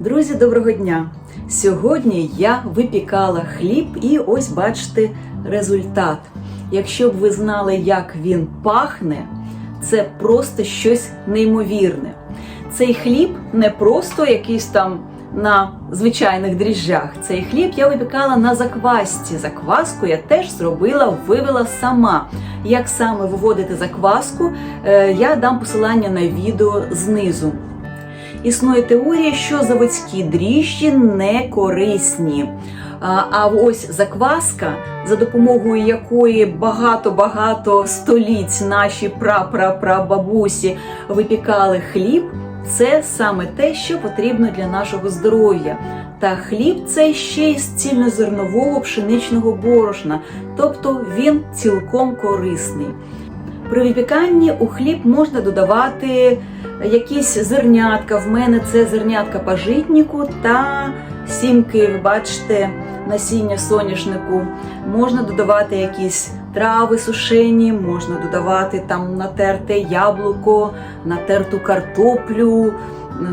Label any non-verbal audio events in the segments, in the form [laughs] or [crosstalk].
Друзі, доброго дня! Сьогодні я випікала хліб і ось бачите результат. Якщо б ви знали, як він пахне, це просто щось неймовірне. Цей хліб не просто якийсь там на звичайних дріжджах. Цей хліб я випікала на заквасці. Закваску я теж зробила, вивела сама. Як саме виводити закваску, е, я дам посилання на відео знизу. Існує теорія, що заводські дріжджі не корисні. А ось закваска, за допомогою якої багато-багато століть наші прапрапрабабусі випікали хліб, це саме те, що потрібно для нашого здоров'я. Та хліб це ще й з цільнозернового пшеничного борошна, тобто він цілком корисний. При випіканні у хліб можна додавати якісь зернятка. В мене це зернятка пажитнику та сімки, ви бачите, насіння соняшнику. Можна додавати якісь трави сушені, можна додавати там натерте яблуко, натерту картоплю,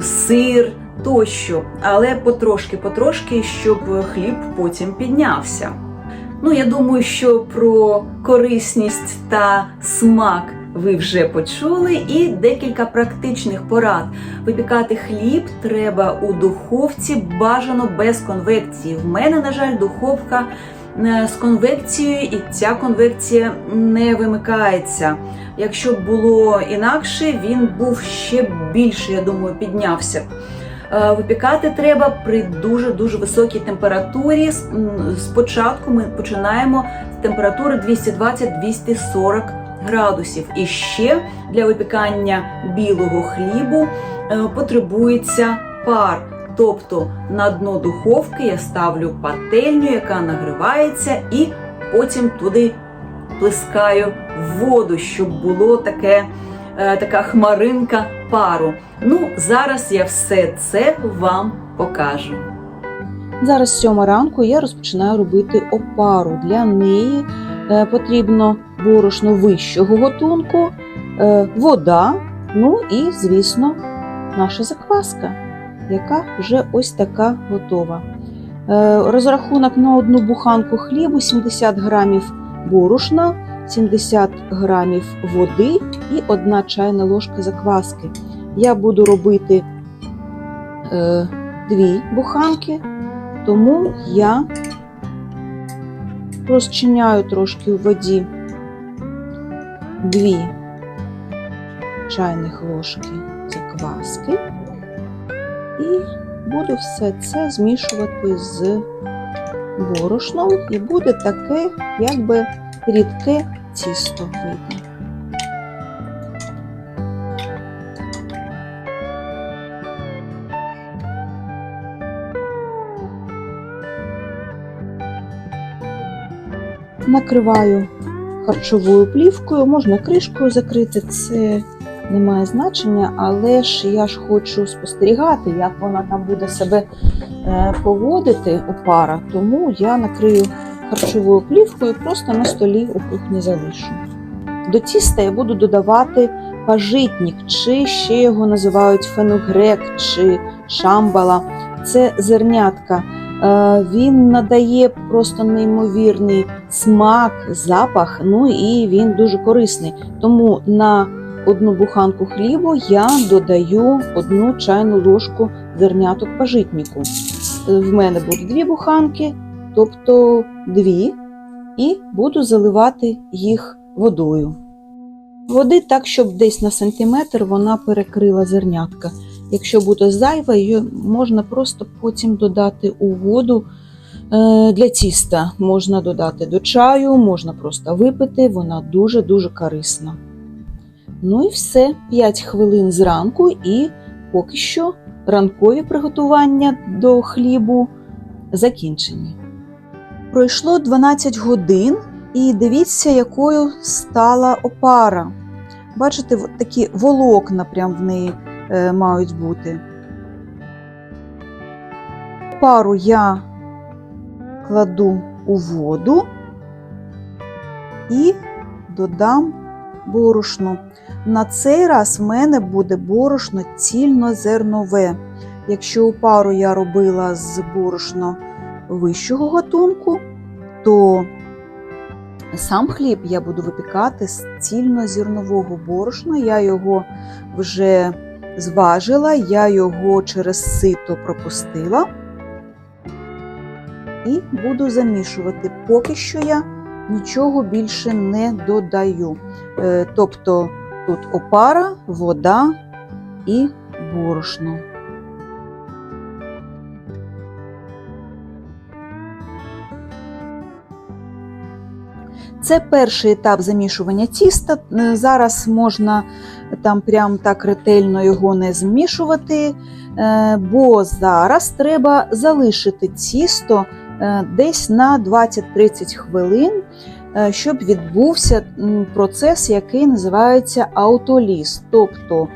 сир тощо. Але потрошки-потрошки, щоб хліб потім піднявся. Ну, я думаю, що про корисність та смак ви вже почули, і декілька практичних порад. Випікати хліб треба у духовці бажано без конвекції. В мене, на жаль, духовка е, з конвекцією, і ця конвекція не вимикається. Якщо б було інакше, він був ще більше, я думаю, піднявся. Е, Випікати треба при дуже дуже високій температурі. Спочатку ми починаємо з температури 220-240 градусів. І ще для випікання білого хлібу е, потребується пар. Тобто на дно духовки я ставлю пательню, яка нагрівається, і потім туди плескаю воду, щоб було таке, така хмаринка пару. Ну, зараз я все це вам покажу. Зараз сьома ранку я розпочинаю робити опару. Для неї е, потрібно борошно вищого готунку, е, вода, ну і, звісно, наша закваска, яка вже ось така готова. Е, розрахунок на одну буханку хлібу 70 грамів борошна, 70 грамів води і одна чайна ложка закваски. Я буду робити е, дві буханки. Тому я розчиняю трошки у воді дві чайних ложки закваски і буду все це змішувати з борошном, і буде таке, якби рідке тісто вийде. накриваю харчовою плівкою, можна кришкою закрити, це не має значення, але ж я ж хочу спостерігати, як вона там буде себе е, поводити опара, тому я накрию харчовою плівкою, просто на столі у кухні залишу. До тіста я буду додавати пажитник, чи ще його називають феногрек чи шамбала. Це зернятка. Е, Він надає просто неймовірний смак, запах, ну і він дуже корисний. Тому на одну буханку хлібу я додаю одну чайну ложку зерняток пажитнику. Е, В мене буде дві буханки, тобто дві, і буду заливати їх водою. Води так, щоб десь на сантиметр вона перекрила зернятка. Якщо буде зайва, її можна просто потім додати у воду е, для тіста. Можна додати до чаю, можна просто випити, вона дуже-дуже корисна. Ну і все, 5 хвилин зранку, і поки що ранкові приготування до хлібу закінчені. Пройшло 12 годин, і дивіться, якою стала опара. Бачите, такі волокна прям в неї е, мають бути. Пару я кладу у воду і додам борошно. На цей раз в мене буде борошно цільнозернове. Якщо у пару я робила з борошно вищого гатунку, то сам хліб я буду випікати з цільнозірнового борошна. Я його вже зважила, я його через сито пропустила і буду замішувати. Поки що я нічого більше не додаю. Е, Тобто тут опара, вода і борошно. Це перший етап замішування тіста. Е, Зараз можна там прям так ретельно його не змішувати, е, бо зараз треба залишити тісто е, десь на 20-30 хвилин, щоб відбувся процес, який називається аутоліз. Тобто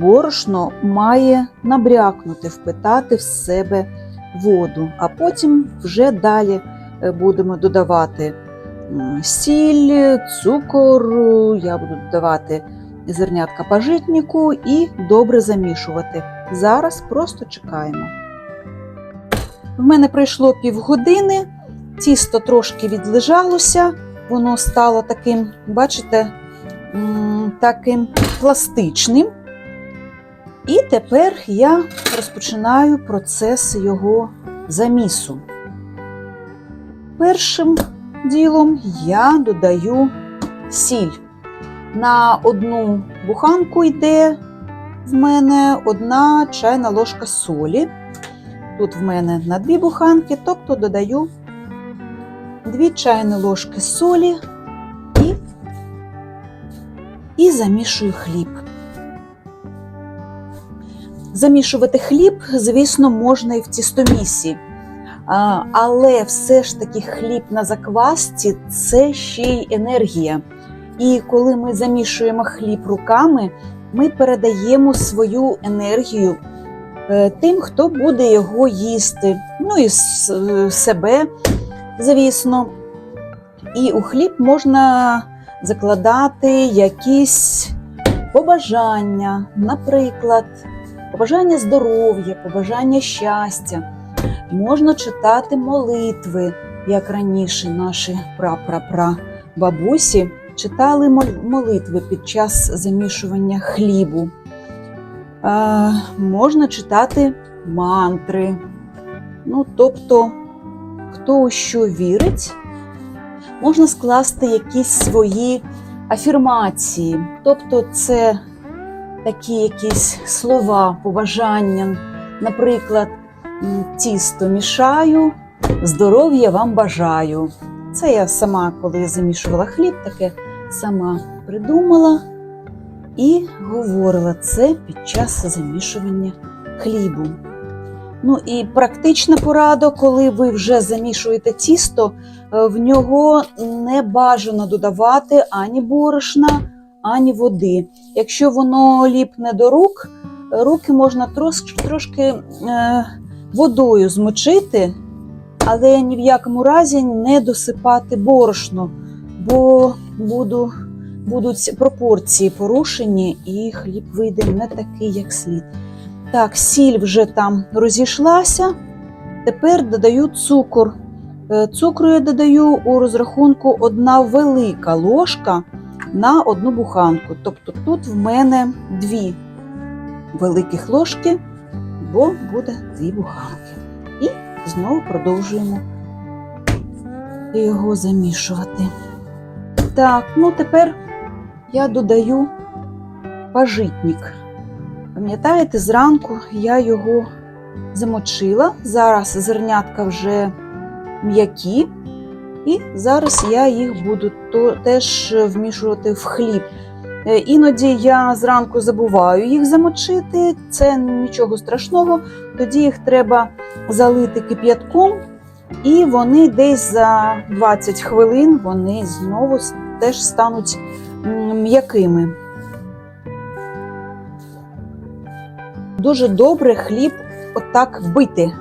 борошно має набрякнути, впитати в себе воду, а потім вже далі будемо додавати сіль, цукор, я буду додавати зернятка пажитнику і добре замішувати. Зараз просто чекаємо. В мене пройшло півгодини, тісто трошки відлежалося, воно стало таким, бачите, таким пластичним. І тепер я розпочинаю процес його замісу. Першим ділом я додаю сіль. На одну буханку йде в мене одна чайна ложка солі. Тут в мене на дві буханки, тобто додаю дві чайні ложки солі і, і замішую хліб. Замішувати хліб, звісно, можна і в тістомісі. Але все ж таки хліб на заквасці це ще й енергія. І коли ми замішуємо хліб руками, ми передаємо свою енергію е, тим, хто буде його їсти. Ну і е, себе, звісно. І у хліб можна закладати якісь побажання, наприклад, побажання здоров'я, побажання щастя. Можна читати молитви, як раніше наші пра-пра-пра бабусі читали молитви під час замішування хлібу. А, можна читати мантри. Ну, тобто, хто у що вірить, можна скласти якісь свої афірмації. Тобто, це такі якісь слова, побажання. Наприклад, тісто мішаю, здоров'я вам бажаю. Це я сама, коли замішувала хліб, таке сама придумала і говорила це під час замішування хлібу. Ну і практична порада, коли ви вже замішуєте тісто, е, в нього не бажано додавати ані борошна, ані води. Якщо воно ліпне до рук, руки можна трошки, трошки е, водою змочити, але ні в якому разі не досипати борошно, бо буду, будуть пропорції порушені, і хліб вийде не такий, як слід. Так, сіль вже там розійшлася. Тепер додаю цукор. Е, Цукру я додаю у розрахунку одна велика ложка на одну буханку. Тобто тут в мене дві великих ложки, бо буде дві буханки. І знову продовжуємо його замішувати. Так, ну тепер я додаю пажитник. Пам'ятаєте, зранку я його замочила. Зараз зернятка вже м'які, і зараз я їх буду теж вмішувати в хліб. Е, Іноді я зранку забуваю їх замочити, це нічого страшного. Тоді їх треба залити кип'ятком, і вони десь за 20 хвилин вони знову теж стануть м'якими. Дуже добре хліб отак бити,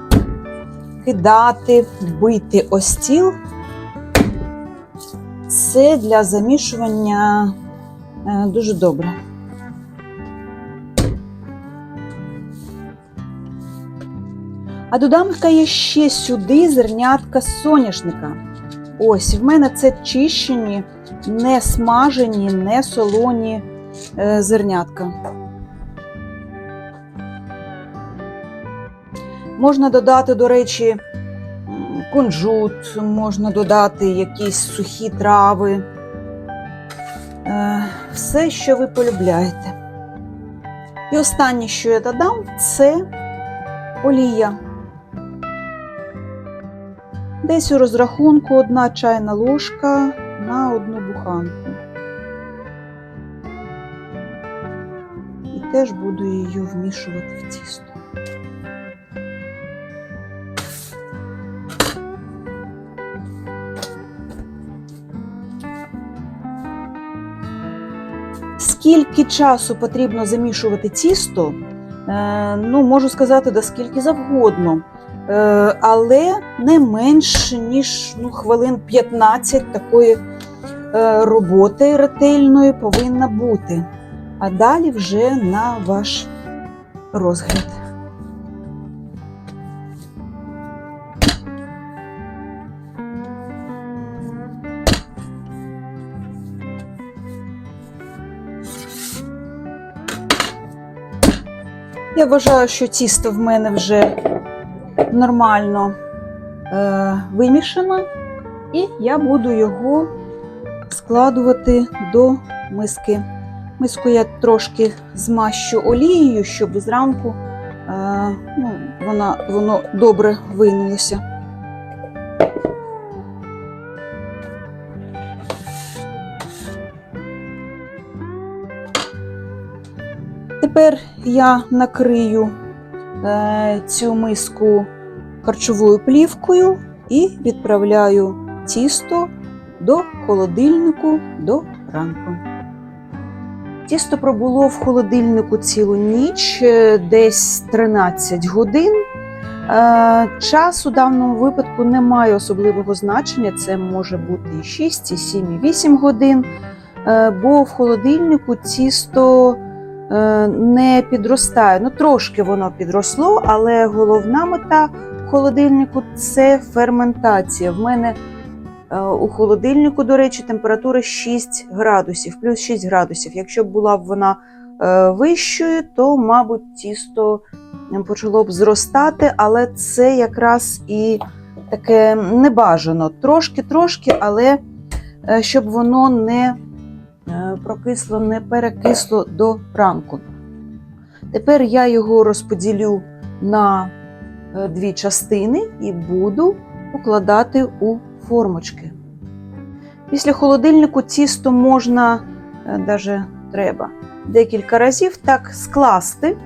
кидати, бити стіл. Це для замішування дуже добре. А додам я ще сюди зернятка соняшника. Ось, в мене це чищені, не смажені, не солоні е, зернятка. Можна додати, до речі, кунжут, можна додати якісь сухі трави. Е, Все, що ви полюбляєте. І останнє, що я додам, це олія. Десь у розрахунку одна чайна ложка на одну буханку. І теж буду її вмішувати в тісто. Скільки часу потрібно замішувати тісто, Е, ну, можу сказати, да скільки завгодно. Е, але не менш ніж ну, хвилин 15 такої е, роботи ретельної повинна бути. А далі вже на ваш розгляд. Я вважаю, що тісто в мене вже нормально е, вимішано, і я буду його складувати до миски. Миску я трошки змащу олією, щоб зранку е, ну, вона, воно добре вийнулося. Тепер я накрию е, цю миску харчовою плівкою і відправляю тісто до холодильнику до ранку. Тісто пробуло в холодильнику цілу ніч, е, десь 13 годин. Е, Час у даному випадку не має особливого значення, це може бути і 6, і 7, і 8 годин, бо в холодильнику тісто не підростає. Ну, трошки воно підросло, але головна мета холодильнику це ферментація. В мене е, у холодильнику, до речі, температура 6 градусів, плюс 6 градусів. Якщо б була б вона е, вищою, то, мабуть, тісто почало б зростати, але це якраз і таке небажано. Трошки-трошки, але е, щоб воно не е, прокисло, не перекисло до ранку. Тепер я його розподілю на е, дві частини і буду укладати у формочки. Після холодильнику тісто можна, навіть треба, декілька разів так скласти,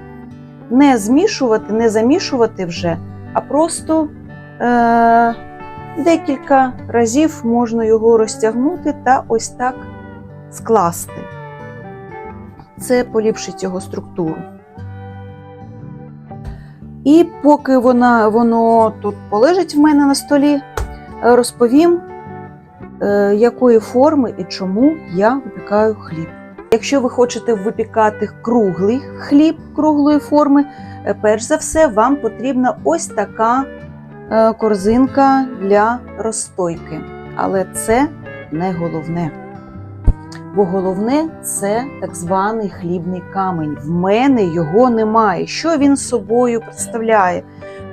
не змішувати, не замішувати вже, а просто е- декілька разів можна його розтягнути та ось так скласти. Це поліпшить його структуру. І поки вона, воно тут полежить в мене на столі, е, розповім, е, якої форми і чому я випікаю хліб. Якщо ви хочете випікати круглий хліб круглої форми, е, перш за все, вам потрібна ось така корзинка для розстойки. Але це не головне. Бо головне це так званий хлібний камінь. В мене його немає. Що він собою представляє?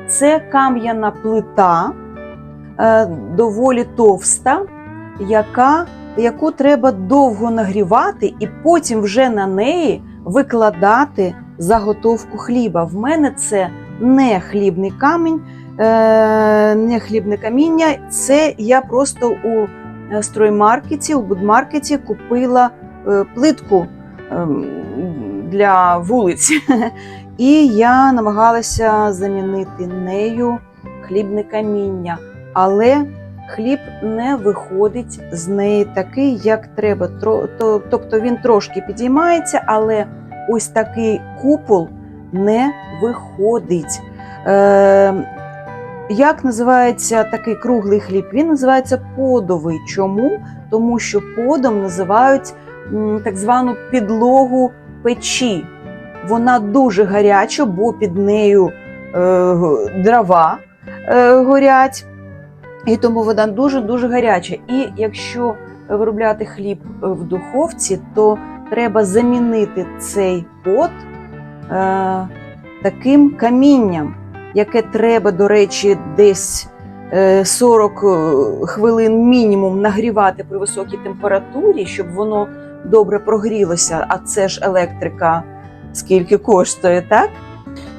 Це кам'яна плита, е, доволі товста, яка, яку треба довго нагрівати, і потім вже на неї викладати заготовку хліба. В мене це не хлібний камінь, е, не хлібне каміння. Це я просто у строймаркеті, у будмаркеті купила е, плитку ем, для вулиць. [laughs] І я намагалася замінити нею хлібне каміння. Але хліб не виходить з неї такий, як треба. Тобто він трошки підіймається, але ось такий купол не виходить. Як називається такий круглий хліб? Він називається подовий. Чому? Тому що подом називають так звану підлогу печі. Вона дуже гаряча, бо під нею е, дрова е, горять, і тому вода дуже-дуже гаряча. І якщо виробляти хліб е, в духовці, то треба замінити цей пот таким камінням, яке треба, до речі, десь е, 40 е, хвилин мінімум нагрівати при високій температурі, щоб воно добре прогрілося, а це ж електрика скільки коштує, так?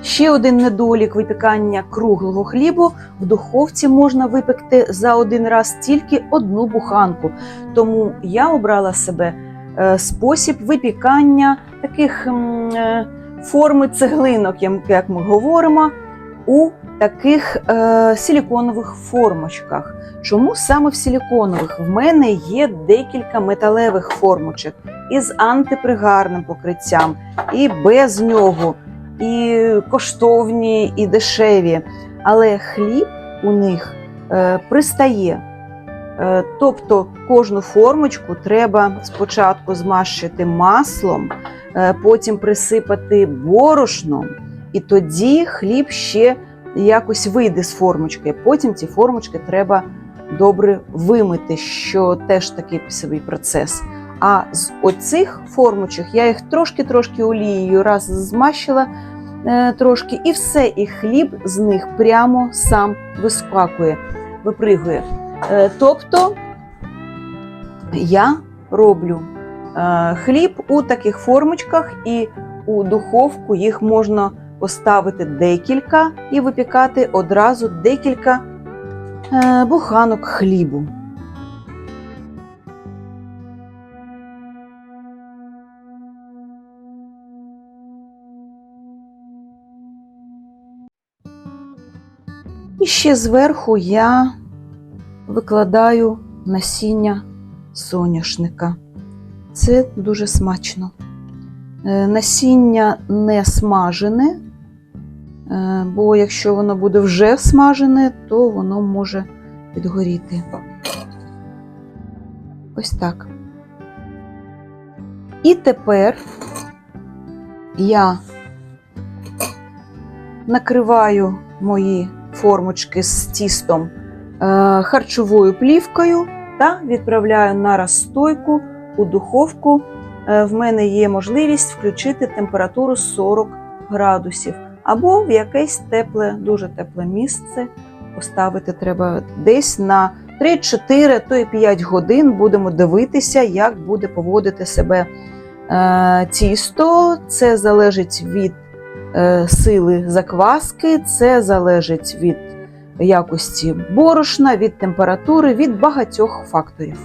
Ще один недолік випікання круглого хлібу в духовці можна випекти за один раз тільки одну буханку. Тому я обрала себе е, спосіб випікання таких е, форми цеглинок, як ми говоримо, у таких е, силіконових формочках. Чому саме в силіконових? В мене є декілька металевих формочок із антипригарним покриттям, і без нього, і коштовні, і дешеві. Але хліб у них е, пристає. Е, тобто кожну формочку треба спочатку змащити маслом, е, потім присипати борошном, і тоді хліб ще якось вийде з формочки. Потім ці формочки треба добре вимити, що теж такий собі процес. А з оцих формочок я їх трошки-трошки олією раз змащила е, трошки, і все, і хліб з них прямо сам вискакує, випригує. Е, тобто я роблю е, хліб у таких формочках, і у духовку їх можна поставити декілька і випікати одразу декілька е, буханок хлібу. І ще зверху я викладаю насіння соняшника. Це дуже смачно. Е, Насіння не смажене, бо якщо воно буде вже смажене, то воно може підгоріти. Ось так. І тепер я накриваю мої формочки з тістом е, харчовою плівкою та відправляю на розстойку у духовку. Е, В мене є можливість включити температуру 40 градусів або в якесь тепле, дуже тепле місце поставити треба десь на 3-4, то і 5 годин будемо дивитися, як буде поводити себе е, тісто. Це залежить від е, сили закваски, це залежить від якості борошна, від температури, від багатьох факторів.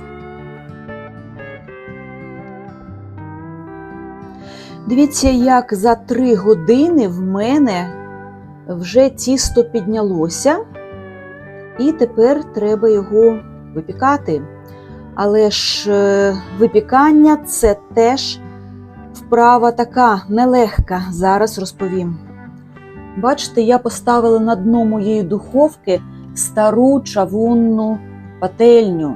Дивіться, як за 3 години в мене вже тісто піднялося, і тепер треба його випікати. Але ж е, випікання це теж вправа така нелегка. Зараз розповім. Бачите, я поставила на дно моєї духовки стару чавунну пательню.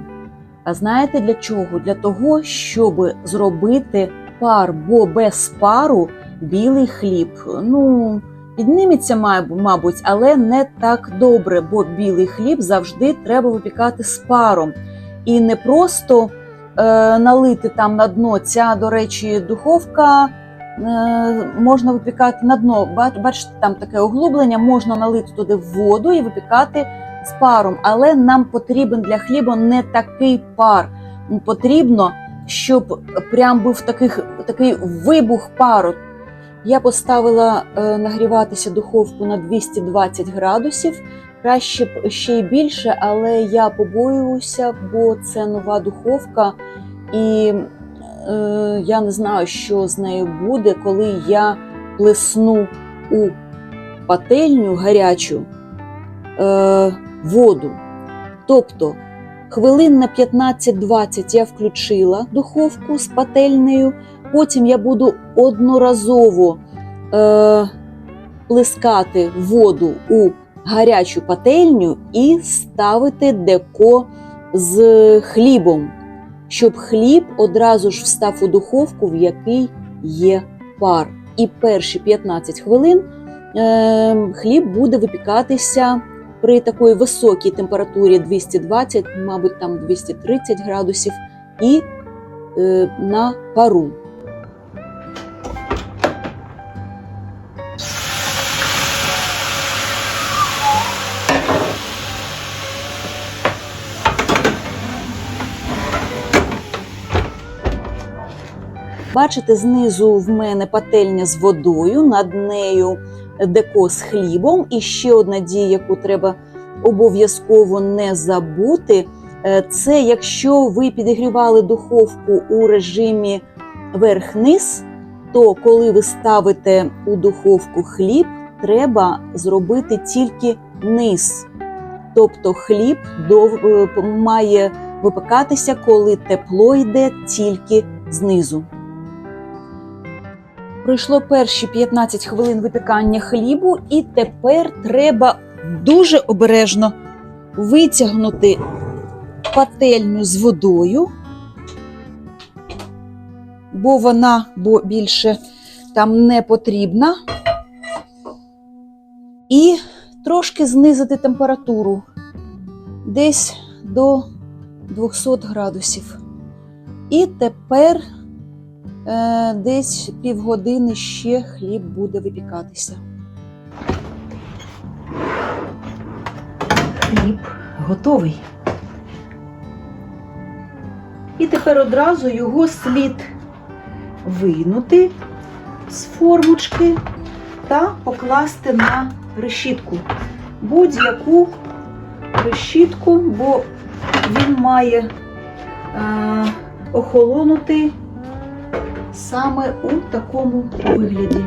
А знаєте для чого? Для того, щоб зробити пар, бо без пару білий хліб. Ну, підніметься, мабуть, але не так добре, бо білий хліб завжди треба випікати з паром. І не просто е, налити там на дно. Ця, до речі, духовка е, можна випікати на дно. Бачите, там таке углублення, можна налити туди воду і випікати з паром. Але нам потрібен для хліба не такий пар. Потрібно, щоб прям був таких, такий вибух пару. Я поставила е, нагріватися духовку на 220 градусів. Краще б ще й більше, але я побоююся, бо це нова духовка, і е, я не знаю, що з нею буде, коли я плесну у пательню гарячу е, воду. Тобто хвилин на 15-20 я включила духовку з пательнею, потім я буду одноразово е, плескати воду у гарячу пательню і ставити деко з хлібом, щоб хліб одразу ж встав у духовку, в який є пар. І перші 15 хвилин е, хліб буде випікатися при такій високій температурі 220, мабуть, там 230 градусів, і е, на пару. Бачите, знизу в мене пательня з водою, над нею деко з хлібом. І ще одна дія, яку треба обов'язково не забути. е, Це якщо ви підігрівали духовку у режимі верх-низ, то коли ви ставите у духовку хліб, треба зробити тільки низ. Тобто хліб дов- е, має випекатися, коли тепло йде тільки знизу. Пройшло перші 15 хвилин випікання хлібу, і тепер треба дуже обережно витягнути пательню з водою, бо вона бо більше там не потрібна. І трошки знизити температуру десь до 200 градусів. І тепер десь півгодини ще хліб буде випікатися. Хліб готовий. І тепер одразу його слід вийнути з формочки та покласти на решітку. Будь-яку решітку, бо він має е, охолонути саме у такому вигляді.